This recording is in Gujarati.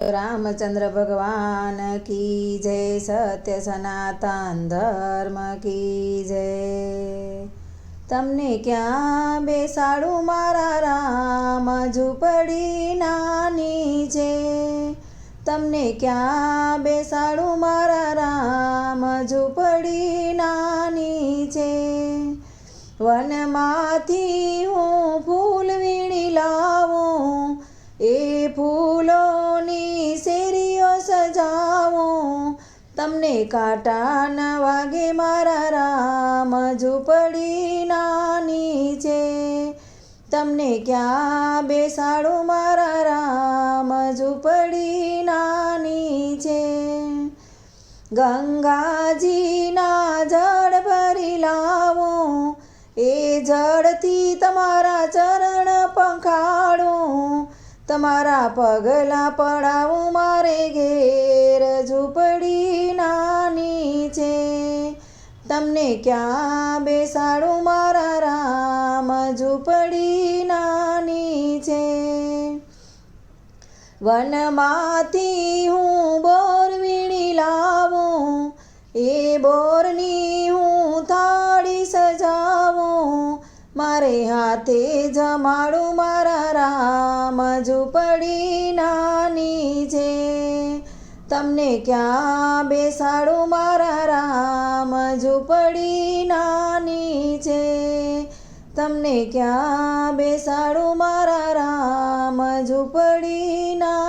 રામચંદ્ર ભગવાન કી જય, સત્ય સનાતન ધર્મ કી જય. તમને ક્યાં બેસાડું મારા રામ ઝૂંપડી નાની છે? તમને ક્યાં બેસાડું મારા રામ ઝૂંપડી નાની છે? વનમાંથી તમને કાંટા ન વાગે મારા રામ ઝૂંપડી નાની છે. તમને ક્યાં બેસાડું મારા રામ ઝૂંપડી નાની છે. ગંગાજીના જળ ભરી લાવો, એ જળથી તમારા ચરણ તમારા પગલા પડાવું મારે ઘેર ઝૂંપડી નાની છે. તમને ક્યાં બેસાડું મારા રામ? ઝૂંપડી નાની છે. વનમાંથી હું બોર વીણી લાવું, એ બોરની હું થાળી સજાવું, મારે હાથે જમાડું મારા રામ. ઝૂંપડી નાની છે. તમને ક્યાં બેસાડું મારા રામ? ઝૂંપડી નાની છે. તમને ક્યાં બેસાડું મારા રામ? ઝૂંપડી છે